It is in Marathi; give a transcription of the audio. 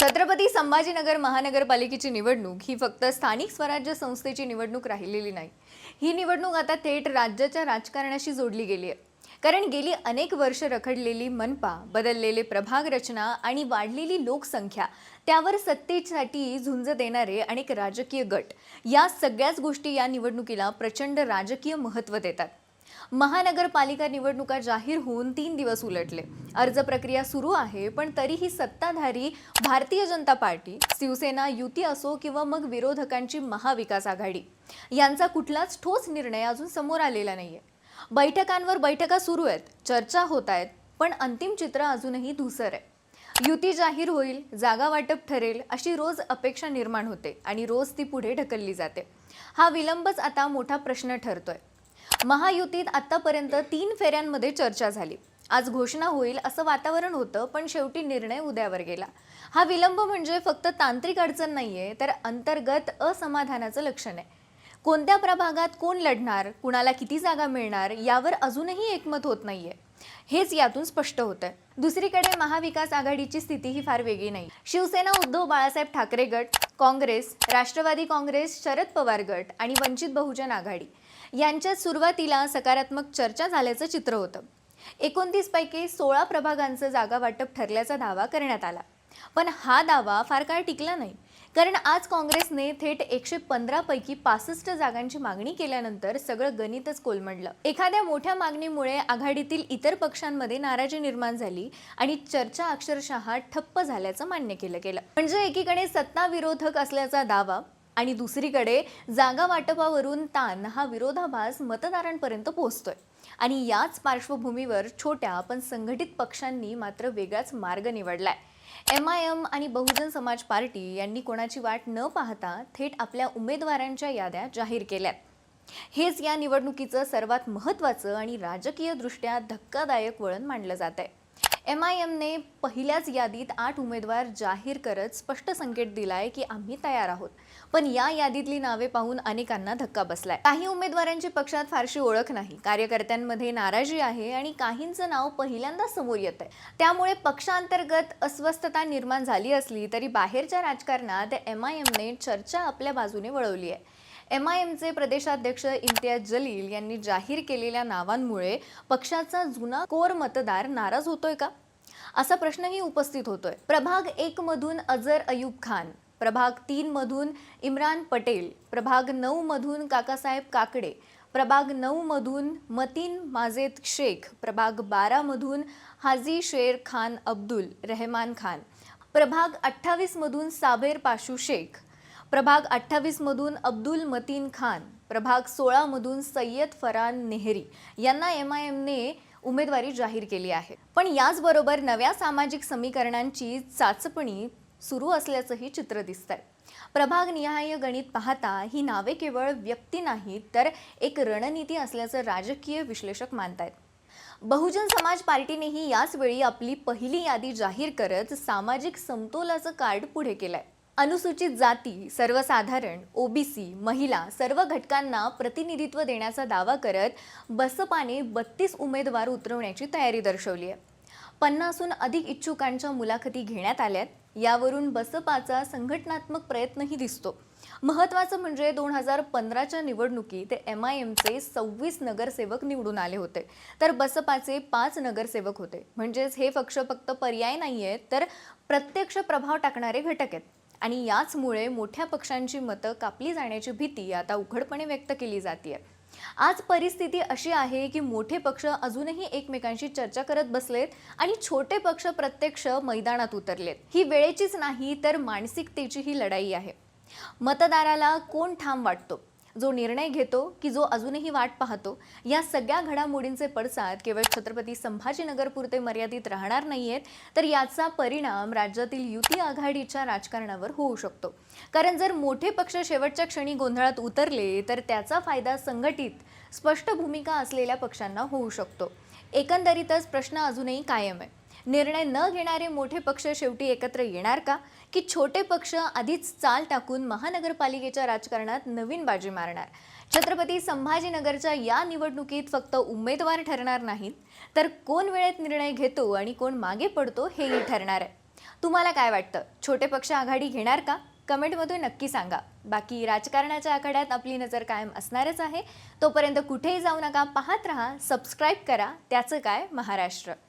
छत्रपती संभाजीनगर महानगरपालिकेची निवडणूक ही फक्त स्थानिक स्वराज्य संस्थेची निवडणूक राहिलेली नाही. ही निवडणूक आता थेट राज्याच्या राजकारणाशी जोडली गेली आहे. कारण गेली अनेक वर्ष रखडलेली मनपा बदललेले प्रभाग रचना आणि वाढलेली लोकसंख्या त्यावर सत्तेसाठी झुंज देणारे अनेक राजकीय गट या सगळ्याच गोष्टी या निवडणुकीला प्रचंड राजकीय महत्त्व देतात. महानगरपालिका निवडणुका जाहीर होऊन तीन दिवस उलटले. अर्ज प्रक्रिया सुरू आहे पण तरीही सत्ताधारी भारतीय जनता पार्टी शिवसेना युती असो किंवा मग विरोधकांची महाविकास आघाडी यांचा कुठलाच ठोस निर्णय अजून समोर आलेला नाहीये. बैठकांवर बैठका सुरू आहेत चर्चा होत आहेत पण अंतिम चित्र अजूनही धुसर आहे. युती जाहीर होईल जागा वाटप ठरेल अशी रोज अपेक्षा निर्माण होते आणि रोज ती पुढे ढकलली जाते. हा विलंबच आता मोठा प्रश्न ठरतोय. महायुतीत आतापर्यंत तीन फेऱ्यांमध्ये चर्चा झाली. आज घोषणा होईल असं वातावरण होतं पण शेवटी निर्णय उद्यावर गेला. हा विलंब म्हणजे फक्त तांत्रिक अडचण नाहीये तर अंतर्गत असमाधानाचं लक्षण आहे. कोणत्या प्रभागात कोण लढणार कुणाला किती जागा मिळणार यावर अजूनही एकमत होत नाहीये. हेच यातून स्पष्ट होतंय. दुसरीकडे महाविकास आघाडीची स्थिती ही फार वेगळी नाही. शिवसेना उद्धव बाळासाहेब ठाकरे गट काँग्रेस राष्ट्रवादी काँग्रेस शरद पवार गट आणि वंचित बहुजन आघाडी यांच्यात सुरुवातीला सकारात्मक चर्चा झाल्याचं चित्र होतं. एकोणतीस पैकी सोळा प्रभागांचं जागा वाटप ठरल्याचा दावा करण्यात आला. पण हा दावा फार काळ टिकला नाही. कारण आज काँग्रेसने थेट एकशे पंधरापैकी पासष्ट जागांची मागणी केल्यानंतर सगळं गणितच कोलमडलं. एखाद्या मोठ्या मागणीमुळे आघाडीतील इतर पक्षांमध्ये नाराजी निर्माण झाली आणि चर्चा अक्षरशः ठप्प झाल्याचं मान्य केलं गेलं. म्हणजे एकीकडे सत्ता विरोधक असल्याचा दावा आणि दुसरीकडे जागा वाटपावरून ताण हा विरोधाभास मतदारांपर्यंत पोहोचतोय. आणि याच पार्श्वभूमीवर छोट्या पण संघटित पक्षांनी मात्र वेगळाच मार्ग निवडलाय. एम आय एम आणि बहुजन समाज पार्टी यांनी कोणाची वाट न पाहता थेट आपल्या उमेदवारांच्या याद्या जाहीर केल्यात. हेच या निवडणुकीचं सर्वात महत्त्वाचं आणि राजकीयदृष्ट्या धक्कादायक वळण मानलं जात आहे एम आय एमने पहिल्याच यादीत आठ उमेदवार जाहीर करत स्पष्ट संकेत दिलाय की आम्ही तयार आहोत. पण या यादीतली नावे पाहून अनेकांना धक्का बसलाय. काही उमेदवारांची पक्षात फारशी ओळख नाही. कार्यकर्त्यांमध्ये नाराजी आहे आणि काहींचं नाव पहिल्यांदा समोर येत आहे त्यामुळे पक्षांतर्गत अस्वस्थता निर्माण झाली असली तरी बाहेरच्या राजकारणात एम आय एमने चर्चा आपल्या बाजूने वळवली आहे. एम आय एमचे प्रदेशाध्यक्ष इम्तियाज जलील यांनी जाहीर केलेल्या नावांमुळे पक्षाचा जुना कोर मतदार नाराज होतोय का? असा प्रश्नही उपस्थित होतोय. प्रभाग एक मधून अजर अयूब खान प्रभाग तीन मधून इम्रान पटेल प्रभाग नऊ मधून काकासाहेब काकडे प्रभाग नऊ मधून मतीन माजेद शेख प्रभाग बारा मधून हाजी शेर खान अब्दुल रहमान खान प्रभाग अठ्ठावीस मधून साबेर पाशू शेख प्रभाग अठ्ठावीसमधून अब्दुल मतीन खान प्रभाग सोळामधून सय्यद फरान नेहरी यांना एम आय एमने उमेदवारी जाहीर केली आहे. पण याचबरोबर नव्या सामाजिक समीकरणांची चाचपणी सुरू असल्याचंही चित्र दिसतंय. प्रभाग निहाय गणित पाहता ही नावे केवळ व्यक्ती नाहीत तर एक रणनीती असल्याचं राजकीय विश्लेषक मानतायत. बहुजन समाज पार्टीनेही याचवेळी आपली पहिली यादी जाहीर करत सामाजिक समतोलाचं कार्ड पुढे केलंय. अनुसूचित जाती सर्वसाधारण ओबीसी महिला सर्व घटकांना प्रतिनिधित्व देण्याचा दावा करत बसपाने बत्तीस उमेदवार उतरवण्याची तयारी दर्शवली आहे. पन्नासहून अधिक इच्छुकांच्या मुलाखती घेण्यात आल्यात यावरून बसपाचा संघटनात्मक प्रयत्नही दिसतो. महत्त्वाचं म्हणजे दोन हजार पंधराच्या निवडणुकीत एम आय एमचे सव्वीस नगरसेवक निवडून आले होते. तर बसपाचे पाच नगरसेवक होते. म्हणजेच हे पक्ष फक्त पर्याय नाही आहेत तर प्रत्यक्ष प्रभाव टाकणारे घटक आहेत. आणि याचमुळे मोठ्या पक्षांची मतं कापली जाण्याची भीती आता उघडपणे व्यक्त केली जाते आज परिस्थिती अशी आहे की मोठे पक्ष अजूनही एकमेकांशी चर्चा करत बसलेत आणि छोटे पक्ष प्रत्यक्ष मैदानात उतरलेत. ही वेळेचीच नाही तर मानसिकतेची ही लढाई आहे. मतदाराला कोण ठाम वाटतो? जो निर्णय घेतो की जो अजूनही वाट पाहतो या सगळ्या घडामोडींचे पडसाद केवळ छत्रपती संभाजीनगरपुरते मर्यादित राहणार नाहीयेत तर याचा परिणाम राज्यातील युती आघाडीच्या राजकारणावर होऊ शकतो. कारण जर मोठे पक्ष शेवटच्या क्षणी गोंधळात उतरले तर त्याचा फायदा संघटित स्पष्ट भूमिका असलेल्या पक्षांना होऊ शकतो. एकंदरीतच प्रश्न अजूनही कायम आहे. निर्णय न घेणारे मोठे पक्ष शेवटी एकत्र येणार का? की छोटे पक्ष आधीच चाल टाकून महानगरपालिकेच्या राजकारणात नवीन बाजी मारणार? छत्रपती संभाजीनगरच्या या निवडणुकीत फक्त उमेदवार ठरणार नाहीत. तर कोण वेळेत निर्णय घेतो आणि कोण मागे पडतो हेही ठरणार आहे. तुम्हाला काय वाटतं? छोटे पक्ष आघाडी घेणार का? कमेंटमध्ये नक्की सांगा. बाकी राजकारणाच्या आखाड्यात आपली नजर कायम असणारच आहे. तोपर्यंत कुठेही जाऊ नका पाहत राहा सबस्क्राईब करा. त्याचं काय? महाराष्ट्र.